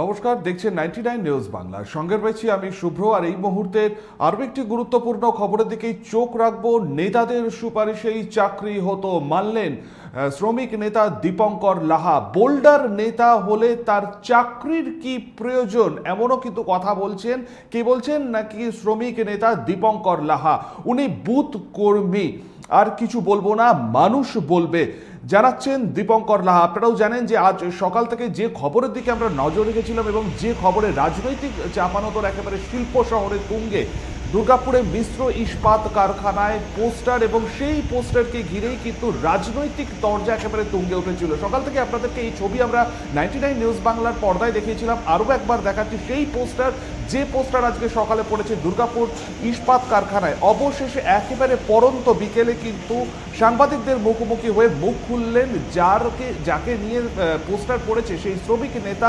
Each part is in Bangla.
নমস্কার, দেখছেন নাইনটি নাইন নিউজ বাংলা সঙ্গে রয়েছি আমি শুভ্র, আর এই মুহূর্তের আরও একটি গুরুত্বপূর্ণ খবরের দিকেই চোখ রাখব। নেতাদের সুপারিশেই চাকরি হতো মানলেন শ্রমিক নেতা দীপঙ্কর লাহা। বোল্ডার নেতা হলে তার চাকরির কি প্রয়োজন, এমনও কিন্তু কথা বলছেন। কি বলছেন? নাকি শ্রমিক নেতা দীপঙ্কর লাহা। উনি বুথ কর্মী। আর কিছু বলব না, মানুষ বলবে। জানাচ্ছেন দীপঙ্কর লাহা। আপনারাও জানেন যে আজ সকাল থেকে যে খবরের দিকে আমরা নজর রেখেছিলাম এবং যে খবরে রাজনৈতিক চাপানোতর একেবারে শিল্প শহরের তুঙ্গে, দুর্গাপুরে মিশ্র ইস্পাত কারখানায় পোস্টার এবং সেই পোস্টারকে ঘিরেই কিন্তু রাজনৈতিক দরজা একেবারে তুঙ্গে উঠেছিল। সকাল থেকে আপনাদেরকে এই ছবি আমরা নাইনটি নাইন নিউজ বাংলার পর্দায় দেখিয়েছিলাম। আরও একবার দেখাচ্ছি, সেই পোস্টার যে পোস্টার আজকে সকালে পড়েছে দুর্গাপুর ইস্পাত কারখানায়, অবশেষে একেবারে পরন্ত বিকেলে কিন্তু সাংবাদিকদের মুখোমুখি হয়ে মুখ খুললেন যারকে যাকে নিয়ে পোস্টার পড়েছে সেই শ্রমিক নেতা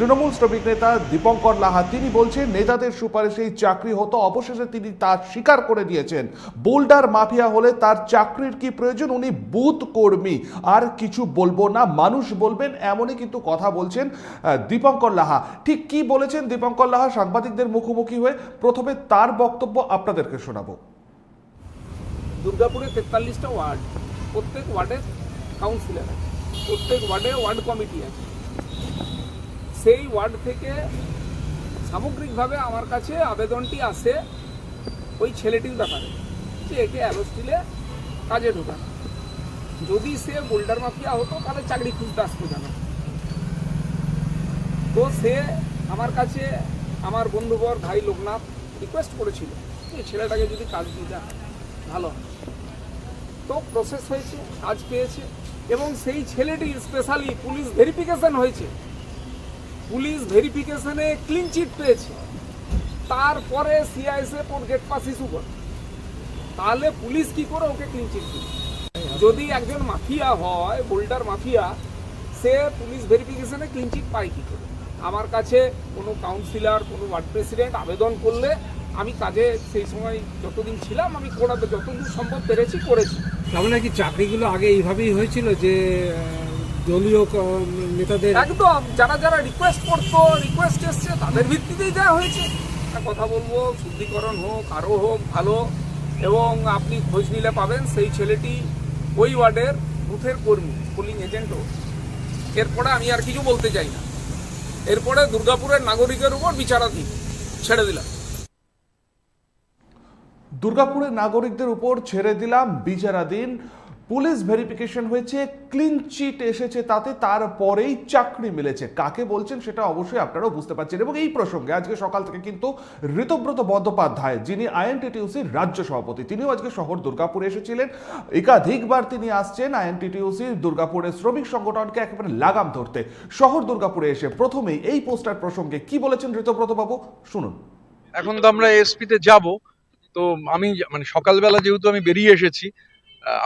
তৃণমূল শ্রমিক নেতা দীপঙ্কর লাহা, তিনি বলছেন, নেতাদের সুপারিশেই চাকরি হতো, অবশেষে তিনি তা স্বীকার করে দিয়েছেন। বোল্ডার মাফিয়া হলে তার চাকরির কি প্রয়োজন? উনি বুথ কর্মী। আর কিছু বলব না, মানুষ বলবেন, এমনই কিন্তু কথা বলছেন দীপঙ্কর লাহা। ঠিক কি বলেছেন দীপঙ্কর লাহা সাংবাদিকদের মুখোমুখি হয়ে? প্রথমে তার বক্তব্য আপনাদেরকে শোনাবো। দুর্গাপুরে তেতাল্লিশটা ওয়ার্ড, প্রত্যেক ওয়ার্ডের কাউন্সিলর আছে, প্রত্যেক ওয়ার্ডে ওয়ার্ড কমিটি আছে। সেই ওয়ার্ড থেকে সামগ্রিকভাবে আমার কাছে আবেদনটি আসে ওই ছেলেটির ব্যাপারে, যে একে অ্যালোস্টিলে কাজে ঢোকানো যদি সে বোল্ডার মাফিয়া হতো, তাহলে চাকরি খুঁজতে আসতো কেন? তো সে আমার কাছে আমার বন্ধুবর ভাই লোকনাথ রিকোয়েস্ট করেছিল এই ছেলেটাকে যদি কাজ দিয়ে দেয় ভালো তো প্রসেস হয়েছে, কাজ পেয়েছে এবং সেই ছেলেটি স্পেশালি পুলিশ ভেরিফিকেশন হয়েছে। পুলিশ ভেরিফিকেশনে ক্লিন চিট পেয়েছে। তারপরে সিআইএসএফ ওর গেট পাস ইস্যু করে। তাহলে পুলিশ কি করে ওকে ক্লিন চিট দিবে? যদি একজন মাফিয়া হয়, বোল্ডার মাফিয়া, সে পুলিশ ভেরিফিকেশনে ক্লিন চিট পায় কি করে? আমার কাছে কোনো কাউন্সিলর কোনো ওয়ার্ড প্রেসিডেন্ট আবেদন করলে আমি কাজে সেই সময় যতদিন ছিলাম, আমি করাতে যতদূর সম্ভব পেরেছি, করেছি। তাহলে কি চাকরিগুলো আগে এইভাবেই হয়েছিল যে দলীয় নেতাদের একদম যারা যারা রিকোয়েস্ট করতো রিকোয়েস্ট এসছে তাদের ভিত্তিতেই যা হয়েছে। একটা কথা বলব শুদ্ধিকরণ হোক আরও হোক ভালো এবং আপনি খোঁজ নিলে পাবেন সেই ছেলেটি ওই ওয়ার্ডের বুথের কর্মী পোলিং এজেন্টও এরপরে আমি আর কিছু বলতে চাই না। এরপরে দুর্গাপুরের নাগরিকের উপর বিচারাধীন ছেড়ে দিলাম। দুর্গাপুরের নাগরিকদের উপর ছেড়ে দিলাম বিচারাধীন। পুলিশ ভেরিফিকেশন হয়েছে ক্লিন চিট এসেছে তাতে, তারপরেই চাকরি মিলেছে। কাকে বলছেন সেটা অবশ্যই আপনারাও বুঝতে পারছেন। এবং এই প্রসঙ্গে আজকে সকাল থেকে কিন্তু ঋতব্রত বন্দ্যোপাধ্যায়, যিনি আইএনটিটিউসির রাজ্য সভাপতি, তিনিও আজকে শহর দুর্গাপুরে এসেছিলেন। একাধিকবার তিনি আসছেন আইএনটিটিউসির দুর্গাপুরের শ্রমিক সংগঠনকে একেবারে লাগাম ধরতে। শহর দুর্গাপুরে এসে প্রথমেই এই পোস্টার প্রসঙ্গে কি বলেছেন ঋতব্রত বাবু? শুনুন। এখন তো আমরা এসপিতে যাব, তো আমি মানে সকালবেলা যেহেতু আমি বেরিয়ে এসেছি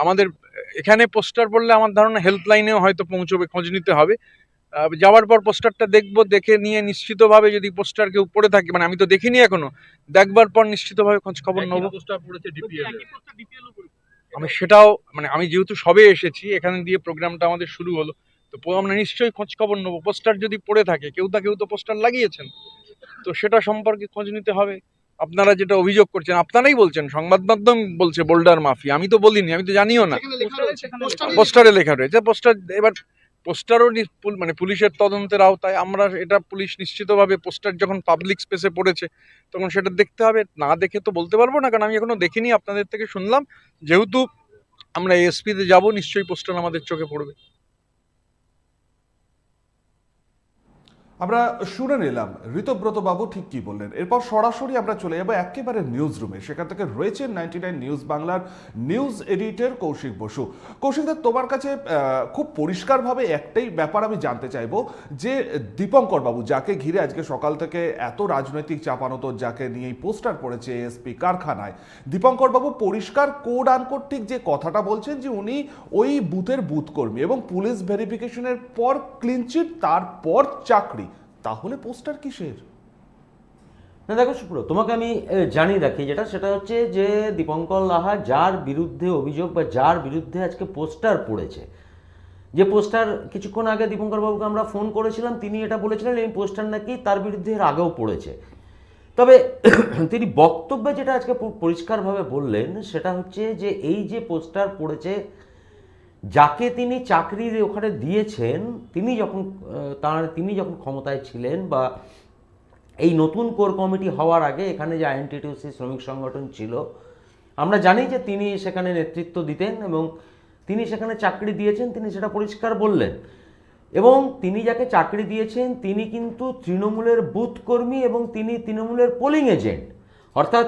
আমাদের এখানে পোস্টার পড়লে আমার ধারণা হেল্পলাইনেও হয়তো পৌঁছবে খোঁজ নিতে হবে। যাওয়ার পর পোস্টারটা দেখব দেখে নিয়ে নিশ্চিতভাবে যদি পোস্টার কেউ পড়ে থাকে মানে আমি তো দেখিনি এখনও দেখবার পর নিশ্চিতভাবে খোঁজ খবর নেব। আমি সেটাও মানে আমি যেহেতু সবে এসেছি এখানে দিয়ে প্রোগ্রামটা আমাদের শুরু হলো তো আমরা নিশ্চয়ই খোঁজ খবর নেব। পোস্টার যদি পড়ে থাকে কেউ তা কেউ তো পোস্টার লাগিয়েছেন তো সেটা সম্পর্কে খোঁজ নিতে হবে। আপনারা যেটা অভিযোগ করছেন আপনারাই বলছেন সংবাদ মাধ্যম বলছে বোল্ডার মাফি আমি তো বলিনি আমি তো জানিও না। পোস্টারে লেখা রয়েছে পোস্টার এবার পোস্টারও মানে পুলিশের তদন্তের আওতায় আমরা এটা পুলিশ নিশ্চিতভাবে পোস্টার যখন পাবলিক স্পেসে পড়েছে তখন সেটা দেখতে হবে না দেখে তো বলতে পারব না কারণ আমি এখনও দেখিনি আপনাদের থেকে শুনলাম যেহেতু আমরা এসপিতে যাব নিশ্চয়ই পোস্টার আমাদের চোখে পড়বে। আমরা শুনে নিলাম ঋতব্রত বাবু ঠিক কি বললেন। এরপর সরাসরি আমরা চলে যাব একেবারে নিউজ রুমে সেখান থেকে রয়েছেন নাইনটি নাইন নিউজ বাংলার নিউজ এডিটর কৌশিক বসু। কৌশিকদা তোমার কাছে খুব পরিষ্কারভাবে একটাই ব্যাপার আমি জানতে চাইব, যে দীপঙ্কর বাবু, যাকে ঘিরে আজকে সকাল থেকে এত রাজনৈতিক চাপানত যাকে নিয়ে পোস্টার পড়েছে এসপি কারখানায়, দীপঙ্কর বাবু পরিষ্কার কোড আনকোড ঠিক যে কথাটা বলছেন, যে উনি ওই বুথের বুথ কর্মী এবং পুলিশ ভেরিফিকেশনের পর ক্লিনচিট তারপর চাকরি। তাহলে পোস্টার কিসের? না, দেখো সুপ্র তোমাকে আমি জানিয়ে রাখি যেটা, সেটা হচ্ছে যে দীপঙ্কর লাহা যার বিরুদ্ধে অভিযোগ বা যার বিরুদ্ধে আজকে পোস্টার পড়েছে, যে পোস্টার কিছুক্ষণ আগে দীপঙ্কর বাবুকে আমরা ফোন করেছিলাম, তিনি এটা বলেছিলেন, এই পোস্টার নাকি তার বিরুদ্ধে এর আগেও পড়েছে। তবে তিনি বক্তব্যে যেটা আজকে পরিষ্কারভাবে বললেন, সেটা হচ্ছে যে এই যে পোস্টার পড়েছে যাকে তিনি চাকরি ওখানে দিয়েছেন, তিনি যখন তার, তিনি যখন ক্ষমতায় ছিলেন বা এই নতুন কোর কমিটি হওয়ার আগে এখানে যে আইএনটিটিউসি শ্রমিক সংগঠন ছিল, আমরা জানি যে তিনি সেখানে নেতৃত্ব দিতেন এবং তিনি সেখানে চাকরি দিয়েছেন, তিনি সেটা পরিষ্কার বললেন। এবং তিনি যাকে চাকরি দিয়েছেন, তিনি কিন্তু তৃণমূলের বুথ কর্মী এবং তিনি তৃণমূলের পোলিং এজেন্ট অর্থাৎ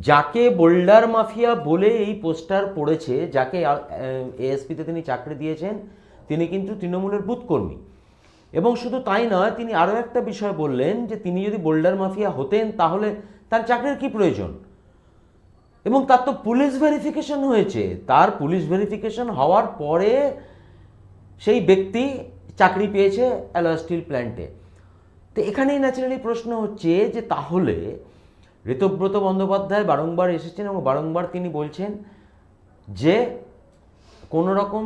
যাকে বোল্ডার মাফিয়া বলে এই পোস্টার পড়েছে, যাকে এএসপিতে তিনি চাকরি দিয়েছেন, তিনি কিন্তু তৃণমূলের বুথকর্মী। এবং শুধু তাই নয়, তিনি আরও একটা বিষয় বললেন যে তিনি যদি বোল্ডার মাফিয়া হতেন, তাহলে তার চাকরির কি প্রয়োজন? এবং তার তো পুলিশ ভেরিফিকেশন হয়েছে। তার পুলিশ ভেরিফিকেশন হওয়ার পরে সেই ব্যক্তি চাকরি পেয়েছে অ্যালয় স্টিল প্ল্যান্টে। তো এখানেই ন্যাচারালি প্রশ্ন হচ্ছে যে তাহলে ঋতব্রত বন্দ্যোপাধ্যায় বারংবার এসেছেন এবং বারংবার তিনি বলছেন যে কোনো রকম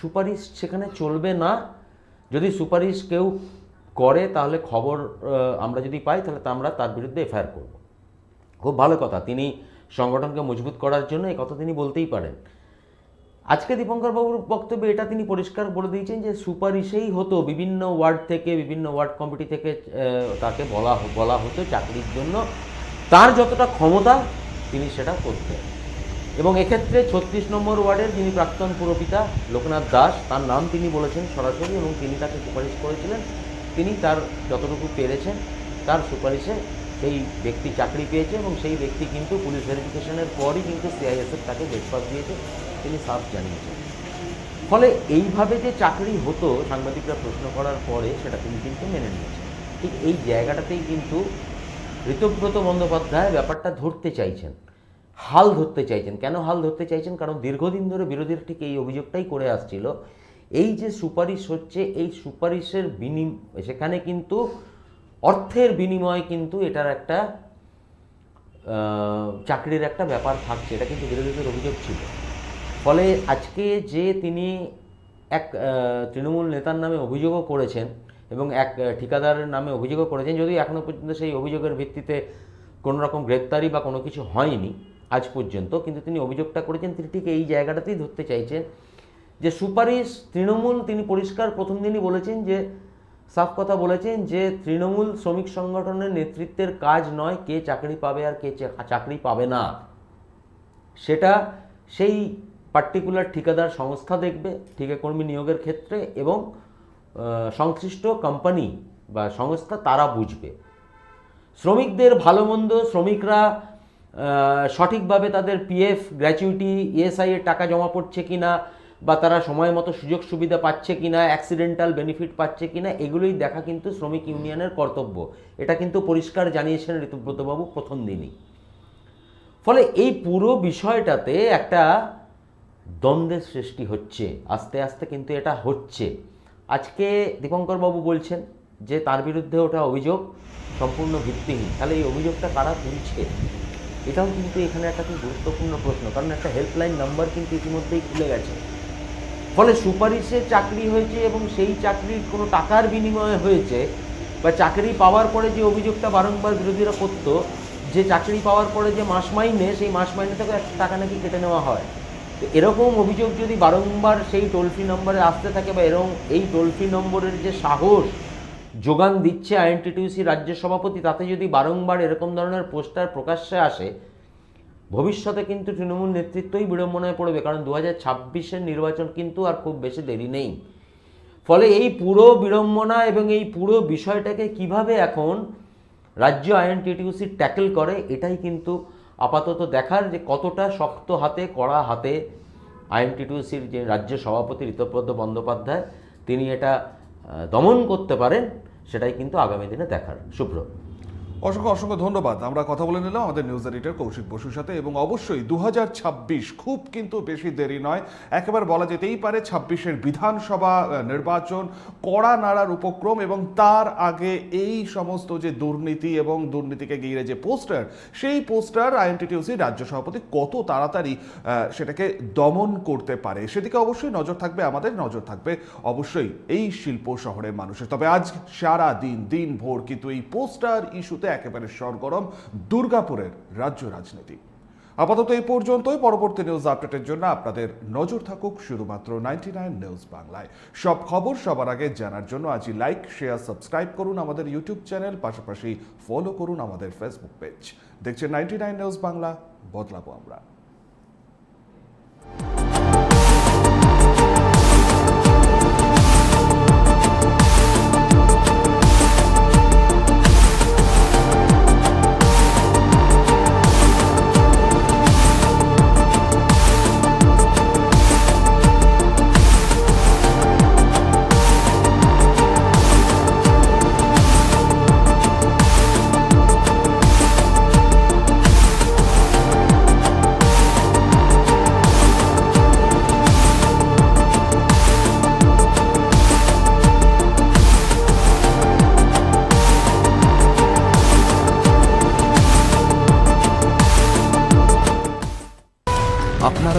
সুপারিশ সেখানে চলবে না। যদি সুপারিশ কেউ করে, তাহলে খবর আমরা যদি পাই, তাহলে আমরা তার বিরুদ্ধে এফআইআর করব। খুব ভালো কথা। তিনি সংগঠনকে মজবুত করার জন্য এই কথা তিনি বলতেই পারেন। আজকে দীপঙ্কর বাবুর বক্তব্যে এটা তিনি পরিষ্কার বলে দিয়েছেন যে সুপারিশেই হতো বিভিন্ন ওয়ার্ড থেকে, বিভিন্ন ওয়ার্ড কমিটি থেকে তাকে বলা বলা হতো চাকরির জন্য। তার যতটা ক্ষমতা, তিনি সেটা করতেন। এবং এক্ষেত্রে ছত্রিশ নম্বর ওয়ার্ডের যিনি প্রাক্তন পুরপিতা লোকনাথ দাস, তার নাম তিনি বলেছেন সরাসরি এবং তিনি তাকে সুপারিশ করেছিলেন। তিনি তার যতটুকু পেরেছেন, তার সুপারিশে সেই ব্যক্তি চাকরি পেয়েছে এবং সেই ব্যক্তি কিন্তু পুলিশ ভেরিফিকেশনের পরই কিন্তু সিআইএসএফ তাকে গেটপাস দিয়েছে, তিনি সাফ জানিয়েছেন। ফলে এইভাবে যে চাকরি হতো, সাংবাদিকরা প্রশ্ন করার পরে সেটা তিনি কিন্তু মেনে নিয়েছেন। ঠিক এই জায়গাটাতেই কিন্তু ঋতব্রত বন্দ্যোপাধ্যায় ব্যাপারটা ধরতে চাইছেন। হাল ধরতে চাইছেন। কেন হাল ধরতে চাইছেন? কারণ দীর্ঘদিন ধরে বিরোধীরা ঠিক এই অভিযোগটাই করে আসছিল। এই যে সুপারিশ হচ্ছে, এই সুপারিশের বিনিম, সেখানে কিন্তু অর্থের বিনিময়ে কিন্তু এটার একটা চাকরির একটা ব্যাপার থাকছে। এটা কিন্তু বিরোধীদের অভিযোগ ছিল। ফলে আজকে যে তিনি এক তৃণমূল নেতার নামে অভিযোগও করেছেন এবং এক ঠিকাদারের নামে অভিযোগও করেছেন, যদিও এখনও পর্যন্ত সেই অভিযোগের ভিত্তিতে কোনো রকম গ্রেপ্তারি বা কোনো কিছু হয়নি আজ পর্যন্ত, কিন্তু তিনি অভিযোগটা করেছেন, তিনি ঠিক এই জায়গাটাতেই ধরতে চাইছেন যে সুপারিশ তৃণমূল, তিনি পরিষ্কার প্রথম দিনই বলেছেন যে, সাফ কথা বলেছেন যে তৃণমূল শ্রমিক সংগঠনের নেতৃত্বের কাজ নয় কে চাকরি পাবে আর কে চাকরি পাবে না। সেটা সেই পার্টিকুলার ঠিকাদার সংস্থা দেখবে, ঠিকাকর্মী নিয়োগের ক্ষেত্রে এবং সংশ্লিষ্ট কোম্পানি বা সংস্থা তারা বুঝবে। শ্রমিকদের ভালো মন্দ শ্রমিকরা সঠিকভাবে তাদের পিএফ গ্র্যাচুইটি ইএসআই এর টাকা জমা পড়ছে কিনা বা তারা সময় মতো সুযোগ সুবিধা পাচ্ছে কিনা অ্যাক্সিডেন্টাল বেনিফিট পাচ্ছে কিনা, এগুলোই দেখা কিন্তু শ্রমিক ইউনিয়নের কর্তব্য। এটা কিন্তু পরিষ্কার জানিয়েছেন ঋতুব্রতবাবু প্রথম দিনই। ফলে এই পুরো বিষয়টাতে একটা দ্বন্দ্বের সৃষ্টি হচ্ছে। আস্তে আস্তে কিন্তু এটা হচ্ছে। আজকে দীপঙ্কর বাবু বলছেন যে তার বিরুদ্ধে ওটা অভিযোগ সম্পূর্ণ ভিত্তিহীন। তাহলে এই অভিযোগটা কারা তুলছে? এটাও কিন্তু এখানে একটা খুব গুরুত্বপূর্ণ প্রশ্ন, কারণ একটা হেল্পলাইন নাম্বার কিন্তু ইতিমধ্যেই খুলে গেছে। ফলে সুপারিশে চাকরি হয়েছে এবং সেই চাকরির কোনো টাকার বিনিময়ে হয়েছে বা চাকরি পাওয়ার পরে যে অভিযোগটা বারংবার বিরোধীরা করতো, যে চাকরি পাওয়ার পরে যে মাস মাইনে, সেই মাস মাইনে থেকে একটা টাকা নাকি কেটে নেওয়া হয়। এরকম অভিযোগ যদি বারংবার সেই টোল ফ্রি নম্বরে আসতে থাকে বা এরকম এই টোল ফ্রি নম্বরের যে সাহস যোগান দিচ্ছে আইএনটিটিউসি রাজ্য সভাপতি, তাতে যদি বারংবার এরকম ধরনের পোস্টার প্রকাশ্যে আসে, ভবিষ্যতে কিন্তু তৃণমূল নেতৃত্বই বিড়ম্বনায় পড়বে, কারণ দু হাজার নির্বাচন কিন্তু আর খুব বেশি দেরি নেই। ফলে এই পুরো বিড়ম্বনা এবং এই পুরো বিষয়টাকে কীভাবে এখন রাজ্য আইএনটিটিউসি ট্যাকেল করে, এটাই কিন্তু আপাতত দেখার যে কতটা শক্ত হাতে, কড়া হাতে আইএমটিটিউসির যে রাজ্য সভাপতি ঋতব্রত বন্দ্যোপাধ্যায়, তিনি এটা দমন করতে পারেন, সেটাই কিন্তু আগামী দিনে দেখার। শুভ্র। অসংখ্য অসংখ্য ধন্যবাদ। আমরা কথা বলে নিলাম আমাদের নিউজ এডিটর কৌশিক বসুর সাথে এবং অবশ্যই দু হাজার ছাব্বিশ খুব কিন্তু বেশি দেরি নয়। একেবারে বলা যেতেই পারে ছাব্বিশের বিধানসভা নির্বাচন, কড়া নাড়ার উপক্রম এবং তার আগে এই সমস্ত যে দুর্নীতি এবং দুর্নীতিকে ঘিরে যে পোস্টার, সেই পোস্টার আইএনটিটিউসি রাজ্য সভাপতি কত তাড়াতাড়ি সেটাকে দমন করতে পারে। সেদিকে অবশ্যই নজর থাকবে আমাদের, নজর থাকবে অবশ্যই এই শিল্প শহরের মানুষের। তবে আজ সারা দিন দিন ভোর কিন্তু এই পোস্টার ইস্যুতে একেবারে সরগরম দুর্গাপুরের রাজ্য রাজনীতি। আপাতত এই পর্যন্তই। পরবর্তী নিউজ আপডেটের জন্য আপনাদের নজর থাকুক শুধুমাত্র নাইনটি নাইন নিউজ বাংলায়। সব খবর সবার আগে জানার জন্য আজই লাইক শেয়ার সাবস্ক্রাইব করুন আমাদের ইউটিউব চ্যানেল পাশাপাশি ফলো করুন আমাদের ফেসবুক পেজ দেখছেন নাইনটি নাইন নিউজ বাংলা, বদলাবো আমরা।